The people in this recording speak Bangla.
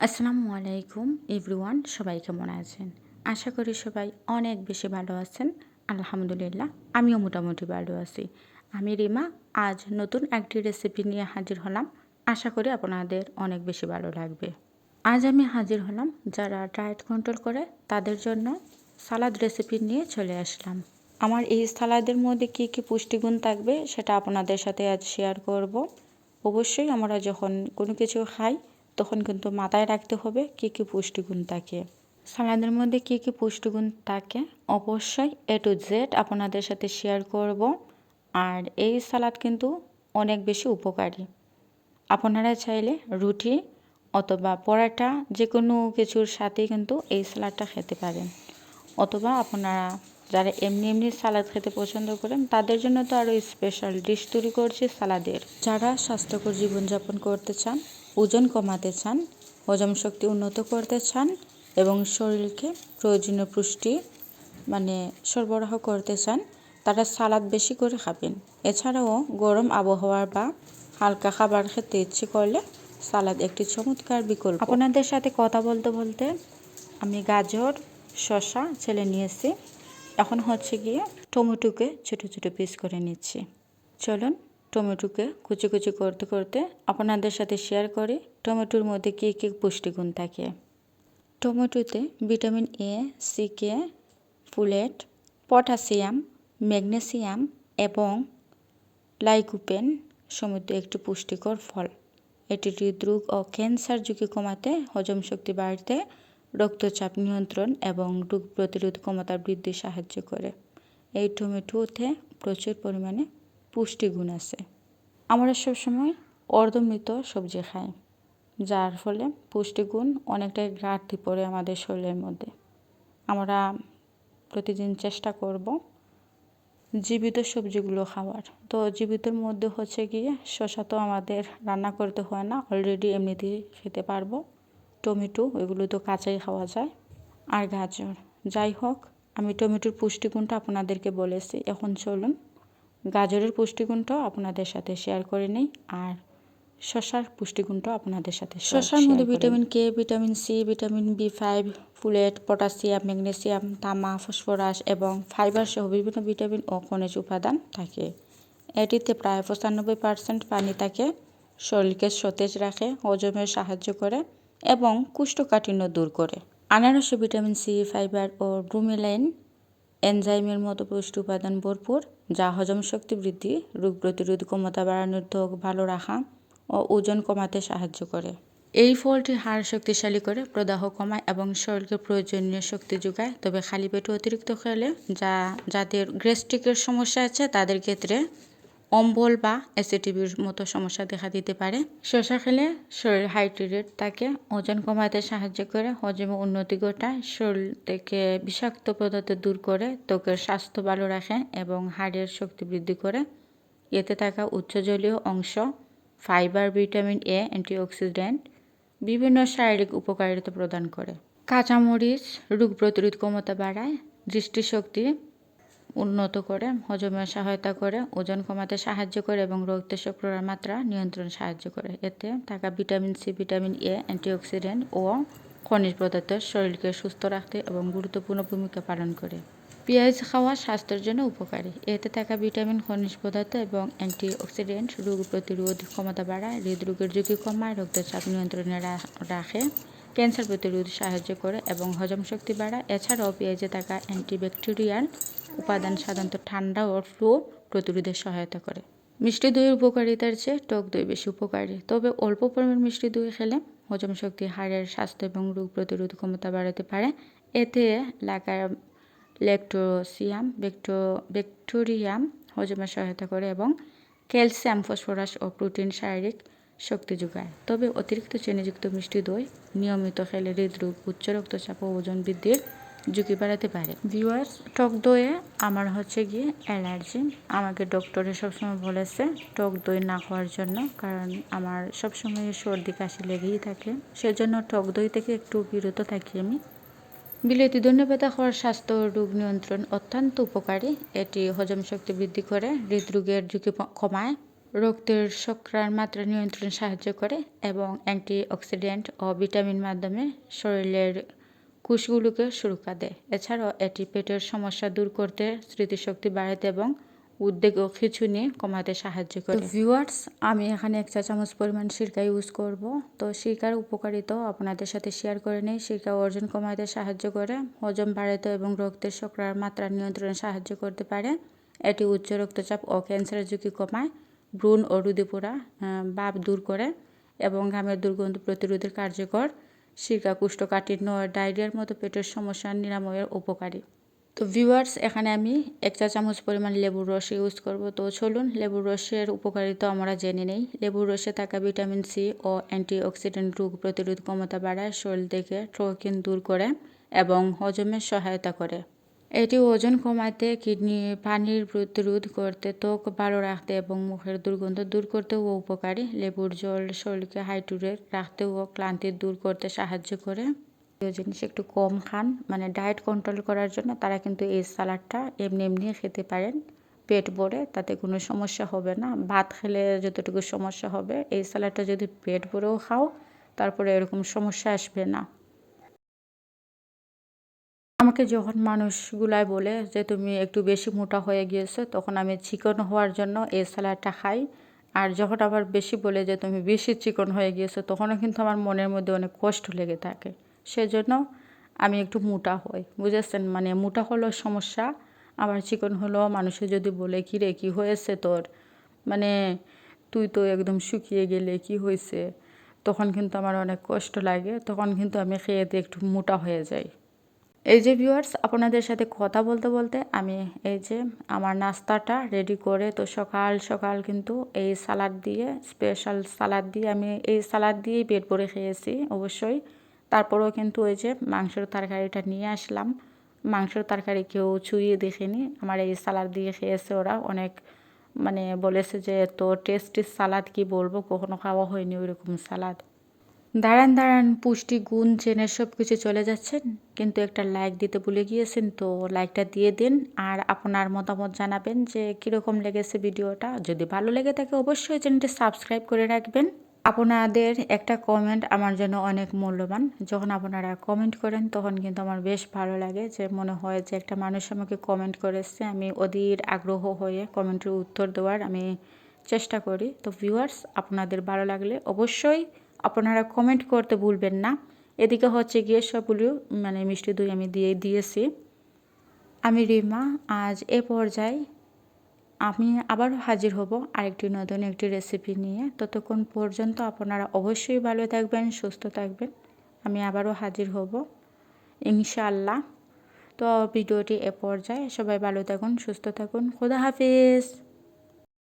আসসালামু আলাইকুম এভরিওয়ান, সবাই কেমন আছেন? আশা করি সবাই অনেক বেশি ভালো আছেন। আলহামদুলিল্লাহ, আমিও মোটামুটি ভালো আছি। আমি রিমা, আজ নতুন একটি রেসিপি নিয়ে হাজির হলাম। আশা করি আপনাদের অনেক বেশি ভালো লাগবে। আজ আমি হাজির হলাম যারা ডায়েট কন্ট্রোল করে তাদের জন্য সালাদ রেসিপি নিয়ে চলে আসলাম। আমার এই সালাদের মধ্যে কী কী পুষ্টিগুণ থাকবে সেটা আপনাদের সাথে আজ শেয়ার করব। অবশ্যই আমরা যখন কোনো কিছু খাই তখন কিন্তু মাথায় রাখতে হবে কী কী পুষ্টিগুণ থাকে। সালাদের মধ্যে কী কী পুষ্টিগুণ থাকে অবশ্যই এ টু জেড আপনাদের সাথে শেয়ার করব। আর এই সালাদ কিন্তু অনেক বেশি উপকারী। আপনারা চাইলে রুটি অথবা পরাটা যে কোনো কিছুর সাথেই কিন্তু এই সালাদটা খেতে পারেন। অথবা আপনারা যারা এমনি এমনি সালাদ খেতে পছন্দ করেন, তাদের জন্য তো আরও স্পেশাল ডিশ তৈরি করছি সালাদের। যারা স্বাস্থ্যকর জীবনযাপন করতে চান ওজন কমাতে চান, হজম শক্তি উন্নত করতে চান এবং শরীরকে প্রয়োজনীয় পুষ্টি মানে সরবরাহ করতে চান, তারা সালাদ বেশি করে খাবেন। এছাড়াও গরম আবহাওয়ার বা হালকা খাবার খেতে ইচ্ছে করলে সালাদ একটি চমৎকার বিকল্প। আপনাদের সাথে কথা বলতে বলতে আমি গাজর শশা ছেলে নিয়েছি। এখন হচ্ছে গিয়ে টমেটোকে ছোটো ছোটো পিস করে নিচ্ছি। চলুন টমেটোকে কুচি কুচি করতে করতে আপনাদের সাথে শেয়ার করি টমেটোর মধ্যে কী কী পুষ্টিগুণ থাকে। টমেটোতে vitamin A C K folate potassium magnesium এবং লাইকোপেন সমৃদ্ধ একটি পুষ্টিকর ফল। এটি হৃদরোগ ও ক্যান্সার ঝুঁকি কমাতে হজম শক্তি বাড়তে রক্তচাপ নিয়ন্ত্রণ এবং রোগ প্রতিরোধ ক্ষমতা বৃদ্ধি সাহায্য করে। এই টমেটোতে প্রচুর পরিমাণে পুষ্টিগুণ আছে। আমরা সবসময় অর্ধমৃত সবজি খাই, যার ফলে পুষ্টিগুণ অনেকটাই ঘাটতি পড়ে আমাদের শরীরের মধ্যে। আমরা প্রতিদিন চেষ্টা করব জীবিত সবজিগুলো খাওয়ার। তো জীবিতর মধ্যে হচ্ছে গিয়ে শশা তো আমাদের রান্না করতে হয় না অলরেডি এমনিতেই খেতে পারব। টমেটো, এগুলো তো কাঁচাই খাওয়া যায়। আর গাজর, যাই হোক, আমি টমেটোর পুষ্টিগুণটা আপনাদেরকে বলেছি। এখন চলুন গাজরের পুষ্টিগুণটাও আপনাদের সাথে শেয়ার করে নিই আর শশার পুষ্টিগুণটাও আপনাদের সাথে শশার মধ্যে vitamin K vitamin C vitamin B five folate potassium magnesium তামা ফসফরাস এবং ফাইবার সহ বিভিন্ন ভিটামিন ও খনিজ উপাদান থাকে। এটিতে প্রায় পঁচানব্বই পার্সেন্ট পানি থাকে শরীরকে সতেজ রাখে হজমে সাহায্য করে এবং কুষ্ঠকাঠিন্য দূর করে। আনারসে ভিটামিন সি ফাইবার ও ব্রুমিলাইন এনজাইমের মতো পুষ্টি উপাদান ভরপুর, যা হজম শক্তি বৃদ্ধি, রোগ প্রতিরোধ ক্ষমতা বাড়ানোর ত্বক ভালো রাখা ও ওজন কমাতে সাহায্য করে। এই ফলটি হাড় শক্তিশালী করে, প্রদাহ কমায় এবং শরীরকে প্রয়োজনীয় শক্তি যোগায়। তবে খালি পেটে অতিরিক্ত খেলে যা যাদের গ্যাস্ট্রিকের সমস্যা আছে, তাদের ক্ষেত্রে অম্বল বা অ্যাসিডিটির মতো সমস্যা দেখা দিতে পারে। শসা খেলে শরীর হাইড্রেটেড থাকে, ওজন কমাতে সাহায্য করে, হজমে উন্নতি ঘটায়, শরীর থেকে বিষাক্ত পদার্থ দূর করে, ত্বকের স্বাস্থ্য ভালো রাখে এবং হাড়ের শক্তি বৃদ্ধি করে। এতে থাকা উচ্চ জলীয় অংশ, ফাইবার, ভিটামিন এ, অ্যান্টিঅক্সিডেন্ট, বিভিন্ন শারীরিক উপকারিতা প্রদান করে। কাঁচামরিচ রোগ প্রতিরোধ ক্ষমতা বাড়ায়, দৃষ্টিশক্তি উন্নত করে, হজমে সহায়তা করে, ওজন কমাতে সাহায্য করে এবং রক্ত শর্করার মাত্রা নিয়ন্ত্রণ সাহায্য করে। এতে থাকা vitamin C, vitamin A, antioxidant ও খনিজ পদার্থ শরীরকে সুস্থ রাখতে এবং গুরুত্বপূর্ণ ভূমিকা পালন করে। পেঁয়াজ খাওয়া স্বাস্থ্যের জন্য উপকারী। এতে থাকা ভিটামিন, খনিজ পদার্থ এবং অ্যান্টিঅক্সিডেন্ট রোগ প্রতিরোধ ক্ষমতা বাড়ায়, হৃদরোগের ঝুঁকি কমায়, রক্তচাপ নিয়ন্ত্রণে রাখে ক্যান্সার প্রতিরোধ সাহায্য করে এবং হজম শক্তি বাড়ায়। এছাড়াও পেঁয়াজে থাকা অ্যান্টিব্যাকটেরিয়াল উপাদান সাধারণত ঠান্ডা ও ফ্লু প্রতিরোধে সহায়তা করে। মিষ্টি দইয়ের উপকারিতার চেয়ে টক দই বেশি উপকারী। তবে অল্প পরিমাণ মিষ্টি দই খেলে হজম শক্তি, হাড়ের স্বাস্থ্য এবং রোগ প্রতিরোধ ক্ষমতা বাড়াতে পারে। এতে লাগা ল্যাকটোসিয়াম, ব্যাক্টো, ব্যাকটেরিয়াম হজমে সহায়তা করে এবং ক্যালসিয়াম, ফসফরাস ও প্রোটিন শারীরিক শক্তি যোগায়। তবে অতিরিক্ত চিনিযুক্ত মিষ্টি দই নিয়মিত খেলে হৃদরোগ উচ্চ রক্তচাপ ও ওজন বৃদ্ধির ঝুঁকি বাড়াতে পারে। ভিউয়ার্স, টক দইয়ে আমার হচ্ছে গিয়ে অ্যালার্জি। আমাকে ডক্টরে সবসময় বলেছে টক দই না খাওয়ার জন্য, কারণ আমার সবসময় সর্দি কাশি লেগেই থাকে। সেজন্য টক দই থেকে একটু বিরত থাকি আমি। বিলেতি ধন্যবাদা খাওয়ার স্বাস্থ্য রোগ নিয়ন্ত্রণ অত্যন্ত উপকারী। এটি হজম শক্তি বৃদ্ধি করে, হৃদরোগের ঝুঁকি কমায়। রক্তের শর্করার মাত্রা নিয়ন্ত্রণে সাহায্য করে এবং অ্যান্টিঅক্সিডেন্ট ও ভিটামিন মাধ্যমে শরীরের কোষগুলোকে সুরক্ষা দেয়। এছাড়াও এটি পেটের সমস্যা দূর করতে, স্মৃতিশক্তি বাড়াতে এবং উদ্বেগ ও খিচুনি কমাতে সাহায্য করে। ভিউয়ার্স, আমি এখানে এক চা চামচ পরিমাণ সিরকা ইউজ করব। তো সিরকার উপকারিতাও আপনাদের সাথে শেয়ার করে নেই। সিরকা ওজন কমাতে সাহায্য করে হজম বাড়াতে এবং রক্তের শর্করার মাত্রা নিয়ন্ত্রণে সাহায্য করতে পারে। এটি উচ্চ রক্তচাপ ও ক্যান্সারের ঝুঁকি কমায়। ভ্রূণ ও রুদিপোড়া বাপ দূর করে এবং ঘামের দুর্গন্ধ প্রতিরোধের কার্যকর সিরকা কুষ্ঠকাঠিন্য ডায়রিয়ার মতো পেটের সমস্যা নিরাময়ের উপকারী। তো ভিউয়ার্স এখানে আমি এক চা চামচ পরিমাণ লেবুর রস ইউজ করব। তো চলুন, লেবুর রসের উপকারিতা আমরা জেনে নেই। লেবুর রসে থাকা ভিটামিন সি ও অ্যান্টিঅক্সিডেন্ট রোগ প্রতিরোধ ক্ষমতা বাড়ায়, শরীর থেকে ট্রকিন দূর করে এবং হজমের সহায়তা করে। এটি ওজন কমাতে, কিডনি পানির প্রতিরোধ করতে, ত্বক ভালো রাখতে এবং মুখের দুর্গন্ধ দূর করতেও উপকারী। লেবুর জল শরীরকে হাইড্রেট রাখতেও ক্লান্তি দূর করতে সাহায্য করে। জিনিস একটু কম খান মানে ডায়েট কন্ট্রোল করার জন্য তারা কিন্তু এই সালাডটা এমনি এমনি খেতে পারেন। পেট ভরে, তাতে কোনো সমস্যা হবে না। ভাত খেলে যতটুকু সমস্যা হবে, এই সালাডটা যদি পেট ভরেও খাও, তারপরে এরকম সমস্যা আসবে না। আমাকে যখন মানুষগুলাই বলে যে, তুমি একটু বেশি মোটা হয়ে গিয়েছো, তখন আমি চিকন হওয়ার জন্য এই স্যালাডটা খাই। আর যখন আবার বেশি বলে যে, তুমি বেশি চিকন হয়ে গিয়েছো, তখনও কিন্তু আমার মনের মধ্যে অনেক কষ্ট লেগে থাকে। সেজন্য আমি একটু মোটা হই। বুঝেছেন? মানে মোটা হলো সমস্যা, আবার চিকন হলো মানুষে যদি বলে, কী রে, কী হয়েছে তোর? মানে তুই তো একদম শুকিয়ে গেলে কি হয়েছে? তখন কিন্তু আমার অনেক কষ্ট লাগে। তখন কিন্তু আমি খেয়েতে একটু মোটা হয়ে যাই। এই যে ভিউয়ার্স আপনাদের সাথে কথা বলতে বলতে আমি এই যে আমার নাস্তাটা রেডি করে, তো সকাল সকাল কিন্তু এই সালাদ দিয়ে স্পেশাল সালাদ দিয়ে আমি এই সালাদ দিয়েই পেট ভরে খেয়েছি অবশ্যই। তারপরেও কিন্তু ওই যে মাংসের তরকারিটা নিয়ে আসলাম। মাংসের তরকারি কেউ ছুঁয়ে দেখেনি। আমার এই সালাদ দিয়ে খেয়েছে ওরা। অনেক মানে বলেছে যে, এত টেস্টি সালাদ কি বলব? কখনো খাওয়া হয়নি ওইরকম সালাদ দাঁড়ান দাঁড়ান, পুষ্টি, গুণ জেনে সব কিছু চলে যাচ্ছেন, কিন্তু একটা লাইক দিতে ভুলে গিয়েছেন, তো লাইকটা দিয়ে দিন আর আপনার মতামত জানাবেন যে কীরকম লেগেছে ভিডিওটা। যদি ভালো লেগে থাকে অবশ্যই চ্যানেলটি সাবস্ক্রাইব করে রাখবেন। আপনাদের একটা কমেন্ট আমার জন্য অনেক মূল্যবান। যখন আপনারা কমেন্ট করেন, তখন কিন্তু আমার বেশ ভালো লাগে যে মনে হয় যে একটা মানুষ আমাকে কমেন্ট করেছে। আমি অধীর আগ্রহ হয়ে কমেন্টের উত্তর দেওয়ার আমি চেষ্টা করি। তো ভিউয়ার্স আপনাদের ভালো লাগলে অবশ্যই আপনারা কমেন্ট করতে ভুলবেন না। এদিকে হচ্ছে গিয়ে সবগুলো মানে মিষ্টি দই আমি দিয়ে দিয়েছি। আমি রিমা, আজ এ পর্যায়ে আমি আবারও হাজির হব আরেকটি নতুন একটি রেসিপি নিয়ে। ততক্ষণ পর্যন্ত আপনারা অবশ্যই ভালো থাকবেন, সুস্থ থাকবেন। আমি আবারও হাজির হব, ইনশাআল্লাহ। তো ভিডিওটি এ পর্যায়ে, সবাই ভালো থাকুন, সুস্থ থাকুন। খোদা হাফিজ।